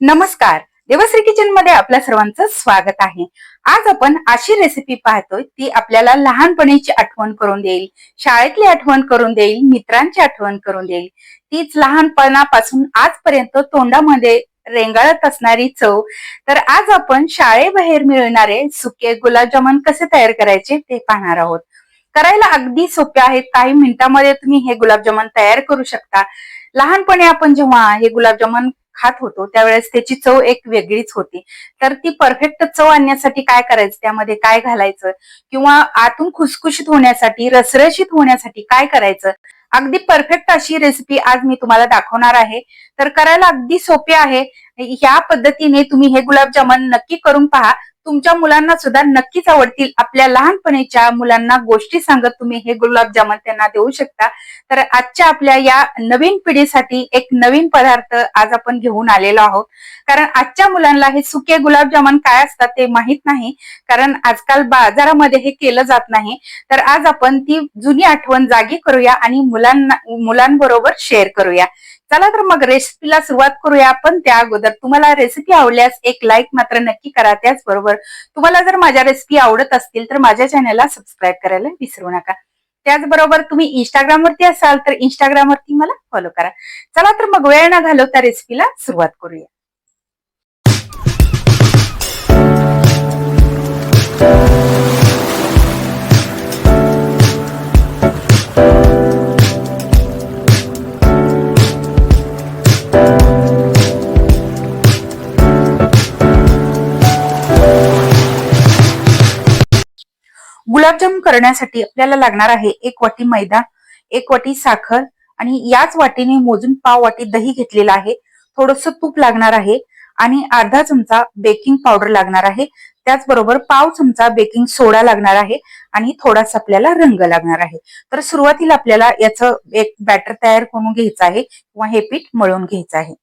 नमस्कार. देवश्री किचनमध्ये आपल्या सर्वांचं स्वागत आहे. आज आपण अशी रेसिपी पाहतोय ती आपल्याला लहानपणीची आठवण करून देईल शाळेतली आठवण करून देईल मित्रांची आठवण करून देईल. तीच लहानपणापासून आजपर्यंत तोंडामध्ये रेंगाळत असणारी चव. तर आज आपण शाळेबाहेर मिळणारे सुके गुलाबजामुन कसे तयार करायचे ते पाहणार आहोत. करायला अगदी सोपे आहेत. काही मिनिटांमध्ये तुम्ही हे गुलाबजामुन तयार करू शकता. लहानपणी आपण जेव्हा हे गुलाबजामुन खात होतो त्यावेळेस त्याची चव एक वेगळीच होती. तर ती परफेक्ट चव आणण्यासाठी काय करायचं? त्यामध्ये काय घालायचं? किंवा आतून खुसखुशीत होण्यासाठी रसरशीत होण्यासाठी काय करायचं? अगदी परफेक्ट अशी रेसिपी आज मी तुम्हाला दाखवणार आहे. तर करायला अगदी सोपे आहे. ह्या पद्धतीने तुम्ही हे गुलाबजामुन नक्की करून पहा. तुमच्या मुलांना सुद्धा नक्कीच आवडतील. आपल्या लहानपणीच्या मुलांना गोष्टी सांगत तुम्ही हे गुलाबजामुन त्यांना देऊ शकता. तर आजच्या आपल्या या नवीन पिढीसाठी एक नवीन पदार्थ आज आपण घेऊन आलेलो आहोत. कारण आजच्या मुलांना हे सुके गुलाबजामुन काय असतात ते माहीत नाही. कारण आजकाल बाजारामध्ये हे केलं जात नाही. तर आज आपण ती जुनी आठवण जागी करूया आणि मुलांना मुलांबरोबर शेअर करूया. चला तर मग रेसिपीला सुरुवात करूया आपण त्या अगोदर. तुम्हाला रेसिपी आवडल्यास एक लाईक मात्र नक्की करा त्याचबरोबर. तुम्हाला जर माझ्या रेसिपी आवडत असतील तर माझ्या चॅनलला सबस्क्राईब करायला विसरू नका. त्याचबरोबर तुम्ही इंस्टाग्रामवरती असाल तर इंस्टाग्रामवरती मला फॉलो करा. चला तर मग वेळ न घालवता रेसिपीला सुरुवात करूया. करण्यासाठी आपल्याला लागणार आहे एक वाटी मैदा एक वाटी साखर आणि याच वाटीने मोजून पाव वाटी दही घेतलेला आहे. थोडस तूप लागणार आहे आणि अर्धा चमचा बेकिंग पावडर लागणार आहे. त्याचबरोबर पाव चमचा बेकिंग सोडा लागणार आहे आणि थोडासा आपल्याला रंग लागणार आहे. तर सुरुवातीला आपल्याला याचं एक बॅटर तयार करून घ्यायचं आहे किंवा हे पीठ मळून घ्यायचं आहे.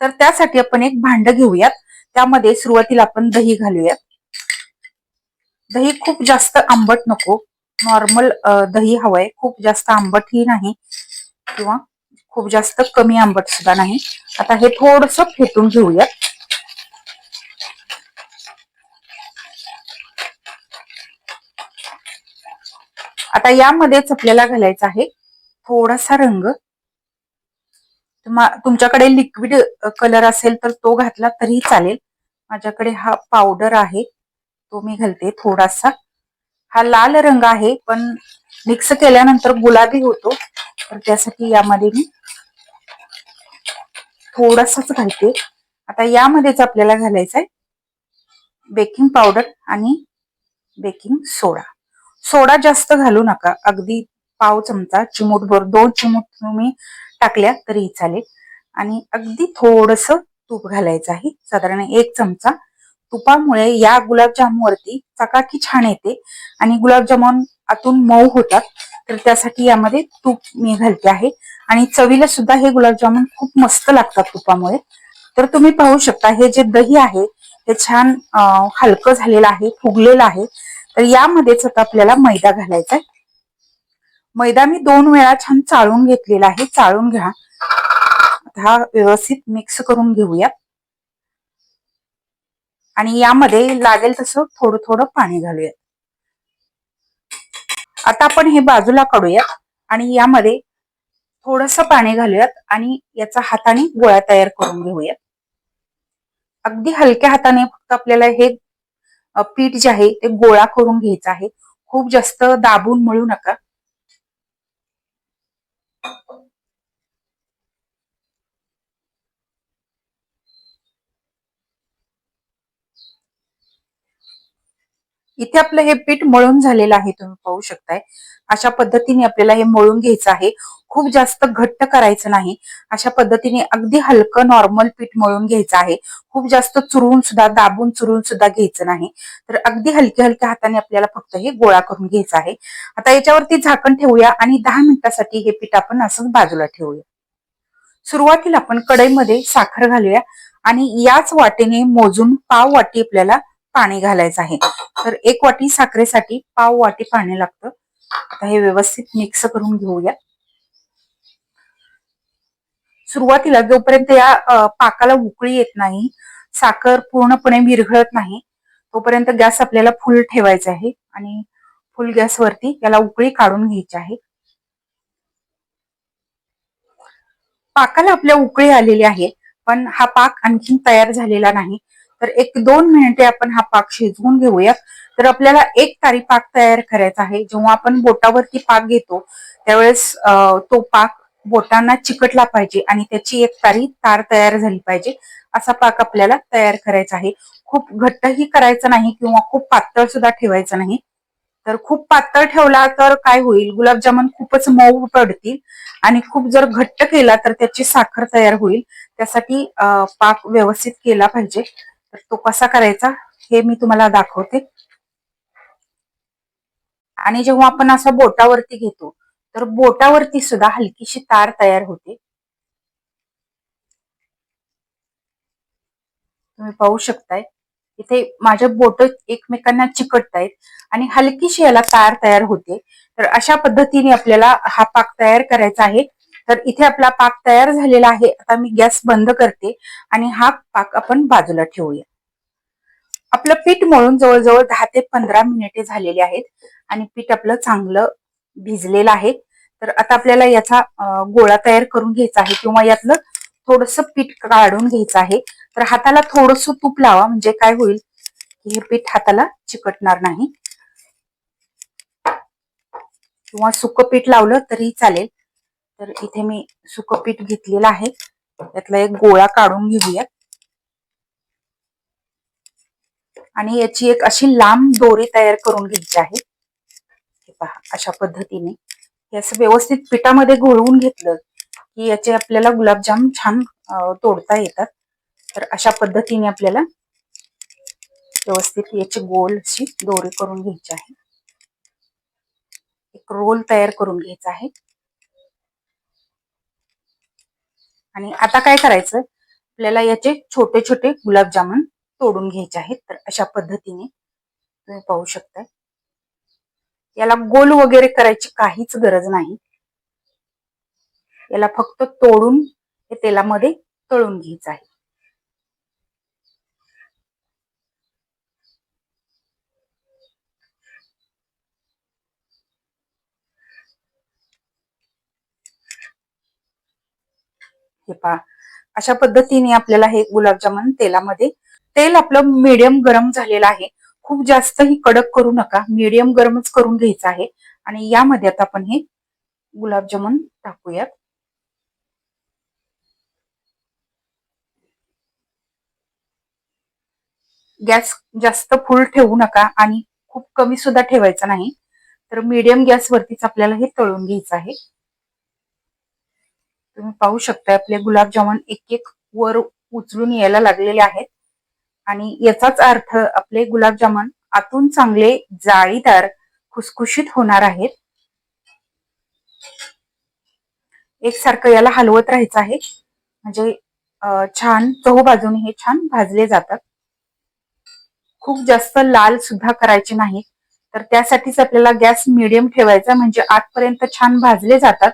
तर त्यासाठी आपण एक भांड घेऊयात. त्यामध्ये सुरुवातीला आपण दही घालूयात. दही खूप जास्त आंबट नको. नॉर्मल दही हवंय. खूप जास्त आंबटही नाही. किंवा खूप जास्त कमी आंबट सुद्धा नाही. आता हे थोडस फेटून घेऊयात. आता यामध्येच आपल्याला घालायचा आहे थोडासा रंग. तुमच्याकडे लिक्विड कलर असेल तर तो घातला तरी चालेल. माझ्याकडे हा पावडर आहे. तो मी घालते थोडासा. हा लाल रंग आहे पण मिक्स केल्यानंतर गुलाबी होतो. तर त्यासाठी यामध्ये मी थोडासाच घालते. आता यामध्येच आपल्याला घालायचं आहे बेकिंग पावडर आणि बेकिंग सोडा सोडा जास्त घालू नका. अगदी पाव चमचा चिमूटभर दोन चिमूट तुम्ही टाकल्या तरी चालेल. आणि अगदी थोडस तूप घालायचं आहे. साधारण एक चमचा तुपामुळे या गुलाबजामवरती चकाकी छान येते. आणि गुलाबजामुन आतून मऊ होतात. तर त्यासाठी यामध्ये तूप मी घालते आहे. आणि चवीला सुद्धा हे गुलाबजामुन खूप मस्त लागतात तुपामुळे. तर तुम्ही पाहू शकता हे जे दही आहे ते छान हलकं झालेलं आहे फुगलेलं आहे. तर यामध्येच आता आपल्याला मैदा घालायचा आहे. मैदा मी दोन वेळा छान चाळून घेतलेला आहे. चाळून घ्या. हा व्यवस्थित मिक्स करून घेऊयात. आणि यामध्ये लागेल तसं थोडं थोडं पाणी घालूयात. आता आपण हे बाजूला काढूयात आणि यामध्ये थोडस पाणी घालूयात आणि याचा हाताने गोळा तयार करून घेऊयात. अगदी हलक्या हाताने फक्त आपल्याला हे पीठ जे आहे ते गोळा करून घ्यायचं आहे. खूप जास्त दाबून मळू नका. इथे आपलं हे पीठ मळून झालेलं आहे तुम्ही पाहू शकताय. अशा पद्धतीने आपल्याला हे मळून घ्यायचं आहे. खूप जास्त घट्ट करायचं नाही. अशा पद्धतीने अगदी हलकं नॉर्मल पीठ मळून घ्यायचं आहे. खूप जास्त चुरून सुद्धा दाबून चुरून सुद्धा घ्यायचं नाही. तर अगदी हलक्या हलक्या हाताने आपल्याला फक्त हे गोळा करून घ्यायचं आहे. आता याच्यावरती झाकण ठेवूया आणि दहा मिनिटासाठी हे पीठ आपण असंच बाजूला ठेवूया. सुरुवातीला आपण कढईमध्ये साखर घालूया आणि याच वाटेने मोजून पाव वाटी आपल्याला पाणी घालायचं आहे. तर एक वाटी साखरेसाठी पाव वाटी पाणी लागतं. आता हे व्यवस्थित मिक्स करून घेऊया. सुरुवातीला जोपर्यंत या पाकाला उकळी येत नाही साखर पूर्णपणे विरघळत नाही तोपर्यंत गॅस आपल्याला फुल ठेवायचा आहे आणि फुल गॅसवरती याला उकळी काढून घ्यायची आहे. पाकाला आपल्या उकळी आलेली आहे पण हा पाक आणखीन तयार झालेला नाही. तर एक दोन मिनिटे आपण हा पाक शिजवून घेऊया तर आपल्याला एक तारी पाक तयार करायचा आहे. जेव्हा आपण बोटावरती पाक घेतो त्यावेळेस तो पाक बोटांना चिकटला पाहिजे आणि त्याची एक तारी तार तयार झाली पाहिजे. असा पाक आपल्याला तयार करायचा आहे. खूप घट्टही करायचा नाही किंवा खूप पातळ सुद्धा ठेवायचं नाही. तर खूप पातळ ठेवला तर काय होईल? गुलाबजामुन खूपच मऊ पडतील आणि खूप जर घट्ट केला तर त्याची साखर तयार होईल. त्यासाठी पाक व्यवस्थित केला पाहिजे. तर तो कसा करायचा हे मी तुम्हाला दाखवते. आणि जेव्हा आपण असं बोटावरती घेतो तर बोटावरती सुद्धा हलकीशी तार तयार होते. तुम्ही पाहू शकताय इथे माझे बोट एकमेकांना चिकटतायत आणि हलकीशी याला तार तयार होते. तर अशा पद्धतीने आपल्याला हा पाक तयार करायचा आहे. तर इथे आपला पाक तयार झालेला आहे. आता मी गॅस बंद करते आणि हा पाक आपण बाजूला ठेवूया. आपलं पीठ मळून जवळजवळ दहा ते पंधरा मिनिटे झालेली आहेत आणि पीठ आपलं चांगलं भिजलेलं आहे. तर आता आपल्याला याचा गोळा तयार करून घ्यायचा आहे किंवा यातलं थोडस पीठ काढून घ्यायचं आहे. तर हाताला थोडस तूप लावा म्हणजे काय होईल की हे पीठ हाताला चिकटणार नाही. किंवा सुकं पीठ लावलं तरी चालेल. तर इथे मी सुकं पीठ घेतलेलं आहे. त्यातला एक गोळा काढून घेऊयात. आणि याची एक अशी लांब दोरी तयार करून घ्यायची आहे. हे पहा अशा पद्धतीने. हे असं व्यवस्थित पिठामध्ये घोळवून घेतलं की याचे आपल्याला गुलाबजाम छान तोडता येतात. तर अशा पद्धतीने आपल्याला व्यवस्थित याची गोल अशी दोरी करून घ्यायची आहे. एक रोल तयार करून घ्यायचा आहे. आणि आता काय करायचं? आपल्याला याचे छोटे छोटे गुलाबजामुन तोडून घ्यायचे आहेत. तर अशा पद्धतीने तुम्ही पाहू शकताय. याला गोल वगैरे करायची काहीच गरज नाही. याला फक्त तोडून हे तेलामध्ये तळून घ्यायचं आहे. हे पहा अशा पद्धतीने आपल्याला हे गुलाबजामुन तेलामध्ये तेल आपलं मीडियम गरम झालेलं आहे. खूप जास्तही कडक करू नका. मीडियम गरमच करून घ्यायचं आहे. आणि यामध्ये आता आपण हे गुलाबजामुन टाकूयात. गॅस जास्त फुल ठेवू नका आणि खूप कमी सुद्धा ठेवायचा नाही. तर मीडियम गॅसवरतीच आपल्याला हे तळून घ्यायचं आहे. तुम्ही पाहू शकता आपले गुलाबजामुन एक एक वर उचलून यायला लागलेले आहेत. आणि याचाच अर्थ आपले गुलाबजामुन आतून चांगले जाळीदार खुसखुशीत होणार आहेत. एकसारखं याला हलवत राहायचं आहे. म्हणजे छान चहू बाजून हे छान भाजले जातात. खूप जास्त लाल सुद्धा करायचे नाही तर त्यासाठीच आपल्याला गॅस मिडियम ठेवायचा म्हणजे आतपर्यंत छान भाजले जातात.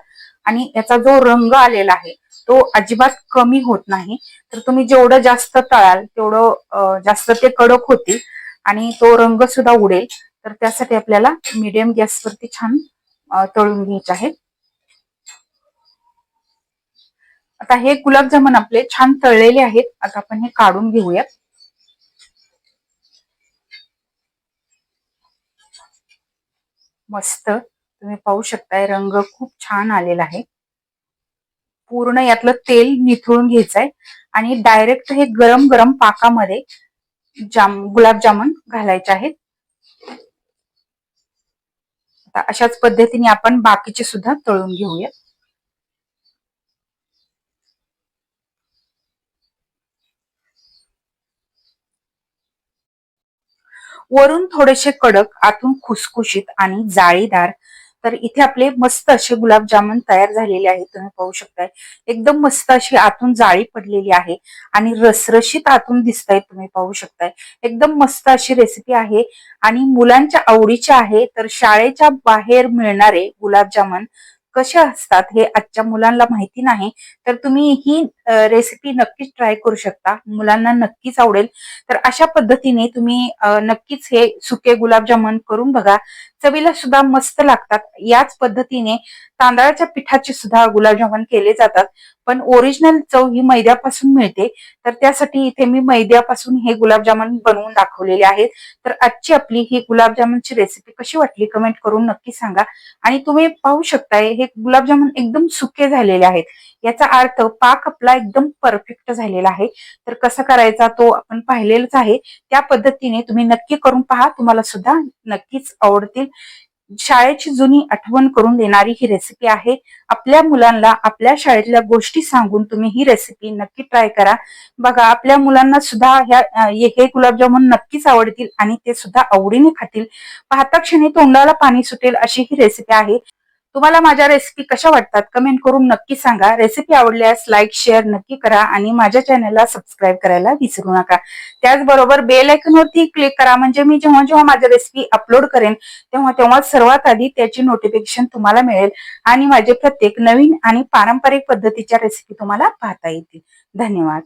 आणि याचा जो रंग आलेला आहे तो अजिबात कमी होत नाही. तर तुम्ही जेवढं जास्त तळाल तेवढं जास्त ते कडक होतील आणि तो रंग सुद्धा उडेल. तर त्यासाठी आपल्याला मीडियम गॅसवरती छान तळून घ्यायचे आहे. आता हे गुलाबजामुन आपले छान तळलेले आहेत. आता आपण हे काढून घेऊया. मस्त. तुम्ही पाहू शकताय रंग खूप छान आलेला आहे. पूर्ण यातलं तेल निथळून घ्यायचंय आणि डायरेक्ट हे गरम गरम पाकामध्ये जाम गुलाबजामुन घालायचे आहेत. आता अशाच पद्धतीने आपण बाकीचे सुद्धा तळून घेऊया. वरून थोडेसे कडक आतून खुसखुशीत आणि जाळीदार तर इथे आपले मस्त असे गुलाबजामुन तयार झालेले आहेत तुम्ही पाहू शकताय. एकदम मस्त अशी आतून जाळी पडलेली आहे आणि रसरशीत आतून दिसत आहेत तुम्ही पाहू शकताय. एकदम मस्त अशी रेसिपी आहे आणि मुलांच्या आवडीची आहे तर शाळेच्या बाहेर मिळणारे गुलाबजामुन कशा असतात हे आजच्या मुलांना माहिती नाही तर तुम्ही ही रेसिपी नक्कीच ट्राय करू शकता. मुलांना नक्कीच आवडेल. तर अशा पद्धतीने तुम्ही नक्कीच हे सुके गुलाबजामुन करून बघा. चवीला सुद्धा मस्त लागतात. याच पद्धतीने तांदळाच्या पिठाचे सुद्धा गुलाबजामुन केले जातात. पण ओरिजिनल चव ही मैद्यापासून मिळते. तर त्यासाठी इथे मी मैद्यापासून हे गुलाबजामुन बनवून दाखवलेले आहेत. तर आजची आपली ही गुलाबजामुनची रेसिपी कशी वाटली कमेंट करून नक्की सांगा. आणि तुम्ही पाहू शकताय हे गुलाबजामुन एकदम सुके झालेले आहेत. याचा अर्थ पाक आपला एकदम परफेक्ट झालेला आहे. तर कसं करायचा तो आपण पाहिलेलाच आहे. त्या पद्धतीने तुम्ही नक्की करून पहा. तुम्हाला सुद्धा नक्कीच आवडतील. शाळेची जुनी आठवण करून देणारी ही रेसिपी आहे. आपल्या मुलांना आपल्या शाळेतल्या गोष्टी सांगून तुम्ही ही रेसिपी नक्की ट्राय करा. बघा आपल्या मुलांना सुद्धा ह्या हे गुलाबजामुन नक्कीच आवडतील आणि ते सुद्धा आवडीने खातील. पाहता क्षणी तोंडाला पाणी सुटेल अशी ही रेसिपी आहे. तुम्हाला माझ्या रेसिपी कशा वाटतात? कमेंट करून नक्की सांगा. रेसिपी आवडल्यास लाईक शेअर नक्की करा आणि माझ्या चॅनलला सबस्क्राईब करायला विसरू नका. त्याचबरोबर बेल वरती क्लिक करा. म्हणजे मी जेव्हा जेव्हा माझ्या रेसिपी अपलोड करेन तेव्हा तेव्हा सर्वात आधी त्याची नोटिफिकेशन तुम्हाला मिळेल आणि माझे प्रत्येक नवीन आणि पारंपरिक पद्धतीच्या रेसिपी तुम्हाला पाहता येतील. धन्यवाद.